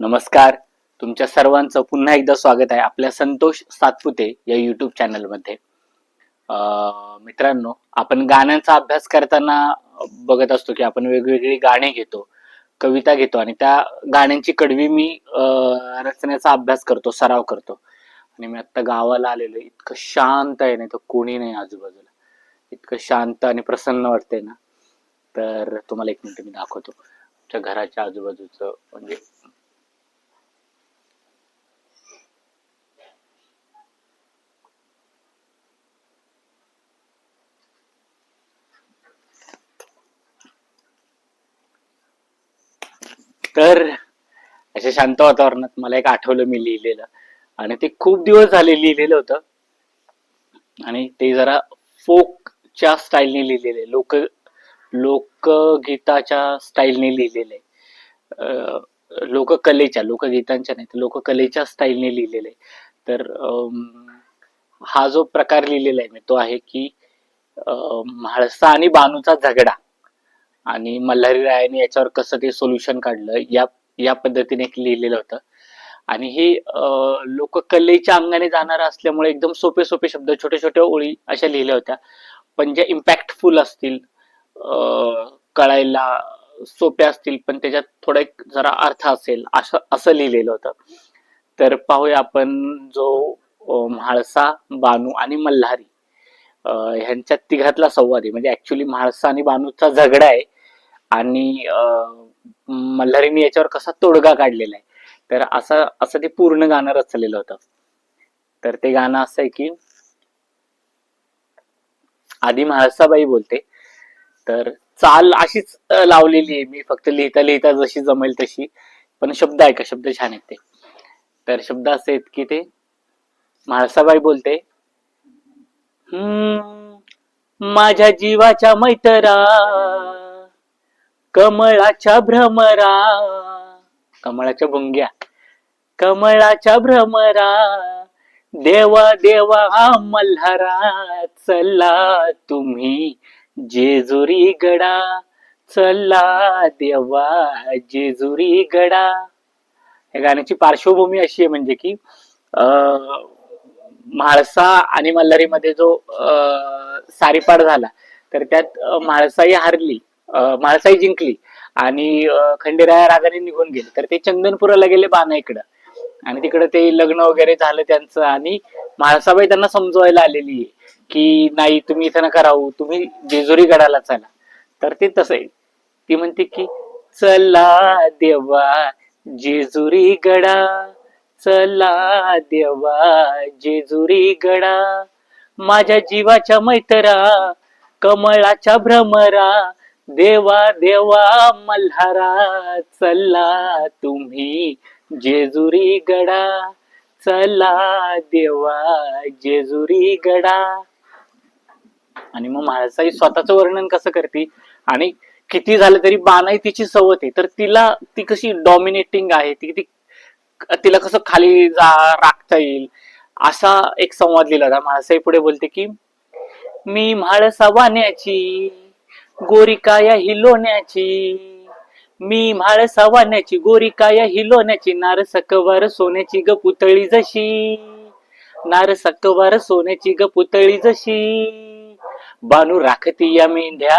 नमस्कार. तुमच्या सर्वांचं पुन्हा एकदा स्वागत आहे आपल्या संतोष सातपुते या युट्यूब चॅनलमध्ये मित्रांनो आपण गाण्यांचा अभ्यास करताना बघत असतो की आपण वेगवेगळी गाणी घेतो कविता घेतो आणि त्या गाण्यांची कडवी मी रचण्याचा अभ्यास करतो सराव करतो. आणि मी आत्ता गावाला आलेलो इतकं शांत आहे नाही तर कोणी नाही आजूबाजूला. इतकं शांत आणि प्रसन्न वाटतंय ना. तर तुम्हाला एक मिनिट मी दाखवतो. आमच्या घराच्या आजूबाजूचं म्हणजे तर अशा शांत वातावरणात मला एक आठवलं मी लिहिलेलं. आणि ते खूप दिवस झाले लिहिलेलं होतं. आणि ते जरा फोकच्या स्टाईलने लिहिलेले लोक लोकगीताच्या स्टाईलने लिहिलेले लोककलेच्या लोकगीतांच्या नाही तर लोककलेच्या स्टाईलने लिहिलेले तर अं, हा जो प्रकार लिहिलेला आहे मी तो आहे की म्हाळसा आणि बानूचा झगडा. आणि मल्हारी रायाने याच्यावर कसं ते सोल्युशन काढलं या या पद्धतीने एक लिहिलेलं होतं. आणि हे लोक कलेच्या अंगाने जाणार असल्यामुळे एकदम सोपे सोपे शब्द छोट्या छोट्या ओळी अशा लिहिल्या होत्या. पण ज्या इम्पॅक्टफुल असतील कळायला सोप्या असतील पण त्याच्यात थोडा एक जरा अर्थ असेल असं असं लिहिलेलं होतं. तर पाहूया आपण जो म्हाळसा बानू आणि मल्हारी ह्यांच्या तिघातला संवाद आहे. म्हणजे ऍक्च्युली म्हाळसा आणि बानूचा झगडा आहे. आणि मल्हारीने याच्यावर कसा तोडगा काढलेला आहे. तर असं असं ते पूर्ण गाणं रचलेलं होतं. तर ते गाणं असं आहे की आधी म्हाळसाबाई बोलते तर चाल अशीच लावलेली आहे मी फक्त लिहिता लिहिता जशी जमेल तशी पण शब्द ऐका शब्द छान आहेत ते. तर शब्द असे आहेत की ते म्हाळसाबाई बोलते हम्म माझ्या जीवाच्या मैतरा कमळाच्या भ्रमरा. कमळाच्या भुंग्या. कमळाच्या भ्रमरा. देवा देवा मल्हारा. चला तुम्ही जेजुरी गडा. चला देवा जेजुरी गडा. या गाण्याची पार्श्वभूमी अशी आहे म्हणजे की म्हाळसा आणि मल्हारीमध्ये जो अं, झाला तर त्यात म्हाळसाही हारली. म्हाळसाई जिंकली आणि खंडेराया राजाने निघून गेले. तर ते चंदनपुराला गेले बाना इकडं. आणि तिकडे ते लग्न वगैरे झालं त्यांचं आणि म्हाळसाबाई त्यांना समजवायला आलेली आहे की नाही तुम्ही इथं नका राहू. तुम्ही जेजुरी गडाला चला. तर ते तसं आहे. ती म्हणते की चला देवा जेजुरी गडा. चला देवा जेजुरी गडा. माझ्या जीवाच्या मैत्रा कमळाच्या भ्रमरा. देवा देवा मल्हारा चला तुम्ही जेजुरी गडा चला देवा जेजुरी गडा. आणि मग म्हाळसाई स्वतःचं वर्णन कसं करते? आणि किती झालं तरी बानाई तिची सवत आहे. तर तिला ती कशी डॉमिनेटिंग आहे? ती किती तिला कसं खाली जा राखता येईल? असा एक संवाद लिहिला होता. म्हाळसाई पुढे बोलते की मी म्हाळसा वाण्याची गोरी काया हिलोण्याची मी म्हाळ वाण्याची गोरी काया हिलोण्याची नार सकवार सोन्याची ग पुतळी जशी. नार सकवार सोन्याची ग पुतळी जशी. बानू राखती या मेंढ्या.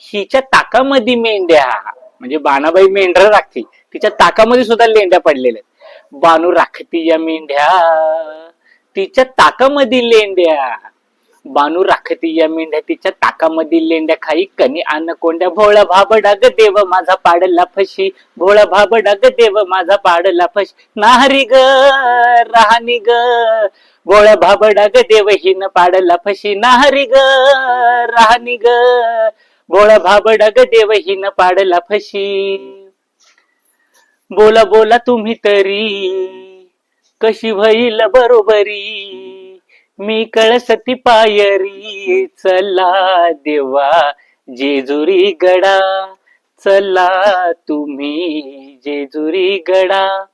हिच्या ताकामध्ये मेंढ्या. म्हणजे बाणाबाई मेंढर राखती. तिच्या ताकामध्ये सुद्धा लेंड्या पडलेल्या बानू राखती या मेंढ्या. तिच्या ताकामध्ये लेंड्या. बानू राखती या मेंढ्या तिच्या ताकामधील लेंड्या खाई कणी आण कोंड्या. भोळा भाबडा ग देव माझा पाडला फशी. भोळा भाबडा ग देव माझा पाडला फशी. नाहरी ग राहणी ग. भोळा भाबडा ग देव हिन पाडला फशी. नाहरी ग राहणी ग. भोळा भाबडा ग देव हिन पाडला फशी. बोला बोला तुम्ही तरी कशी होईल बरोबरी? मी कळसती पायरी चला देवा जेजुरी गडा. चला तुम्ही जेजुरी गडा.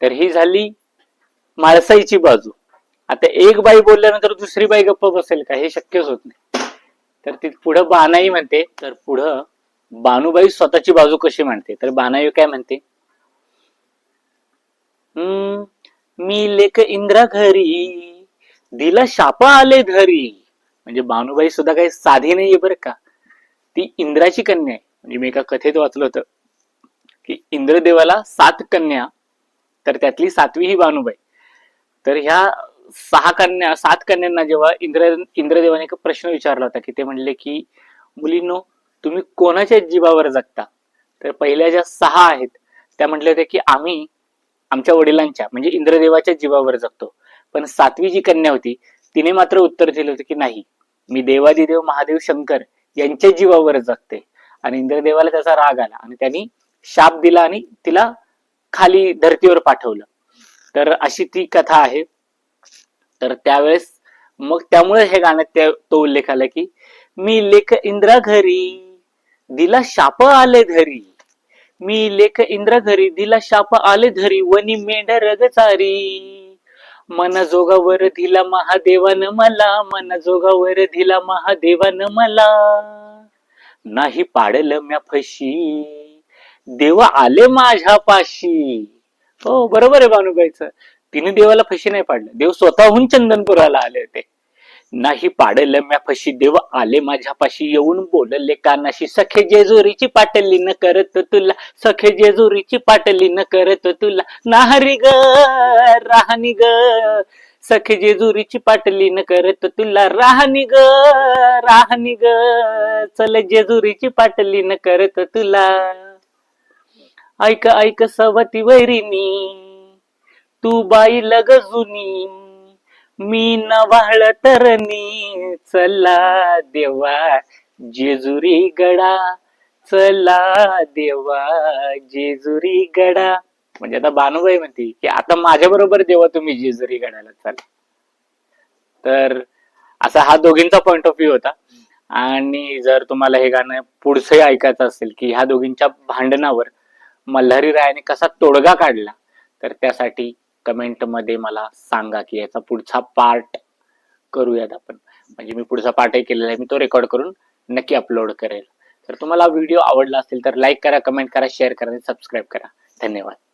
तर ही झाली माळसाईची बाजू. आता एक बाई बोलल्यानंतर दुसरी बाई गप्प बसेल का? हे शक्यच होत नाही. तर ती पुढं बानाई म्हणते. तर पुढं बानुबाई स्वतःची बाजू कशी म्हणते तर बानाई काय म्हणते? हम्म मी लेक इंद्रा घरी दिला शाप आले धरी म्हणजे भानुबाई सुद्धा काही साधी नाहीये बरं का. ती इंद्राची कन्या आहे. म्हणजे मी एका कथेत वाचलं होतं की इंद्रदेवाला सात कन्या तर त्यातली सातवी ही भानुबाई. तर ह्या सहा कन्या सात कन्यांना जेव्हा इंद्र इंद्रदेवाने एक प्रश्न विचारला होता की ते म्हणले की मुलींनो तुम्ही कोणाच्या जीवावर जगता? तर पहिल्या ज्या सहा आहेत त्या म्हटल्या होत्या की आम्ही आमच्या वडिलांच्या म्हणजे इंद्रदेवाच्या जीवावर जगतो. पण सातवी जी कन्या होती तिने मात्र उत्तर दिलं होतं की नाही. मी देवादिदेव महादेव शंकर यांच्या जीवावर जगते. आणि इंद्रदेवाला त्याचा राग आला आणि त्यांनी शाप दिला आणि तिला खाली धरतीवर पाठवलं. तर अशी ती कथा आहे. तर त्यावेळेस मग त्यामुळे हे गाण्यात तो उल्लेख आला की मी लेख इंद्रा घरी दिला शाप आले धरी. मी लेख इंद्रा घरी दिला शाप आले धरी वनी मेंढ रगचारी. मन जोगावर दिला महादेवान मला मन जोगावर दिला महादेवान मला. नाही पाडल म्या फशी देव आले माझ्या पाशी हो बरोबर आहे भानुबाईचं. तिने देवाला फशी नाही पाडलं. देव स्वतःहून चंदनपुराला आले होते. नाही पाडलं म्या फशी देव आले माझ्यापाशी येऊन बोलले कानाशी सखे जेजुरीची पाटली न करत तुला सखे जेजुरीची पाटली न करत तुला नाहरी ग राहणी ग सखे जेजुरीची पाटली न करत तुला राहणी ग राहणी ग चल जेजुरीची पाटली न करत तुला. ऐक ऐक सवती वैरिणी तू बाई लग जुनी मी नवाळ तरणी चला देवा जेजुरी गडा चला देवा जेजुरी गडा. म्हणजे आता बानुबाई म्हणते की आता माझ्या बरोबर देवा तुम्ही जेजुरी गडाला चला. तर असा हा दोघींचा पॉइंट ऑफ व्ह्यू होता. आणि जर तुम्हाला हे गाणं पुढचंही ऐकायचं असेल की ह्या दोघींच्या भांडणावर मल्हारी रायाने कसा तोडगा काढला तर त्यासाठी कमेंटमध्ये मला सांगा की याचा पुढचा पार्ट करूयात आपण. म्हणजे मी पुढचा पार्टही केलेला आहे मी तो रेकॉर्ड करून नक्की अपलोड करेल. तर तुम्हाला व्हिडिओ आवडला असेल तर लाईक करा कमेंट करा शेअर करा आणि सबस्क्राईब करा. धन्यवाद.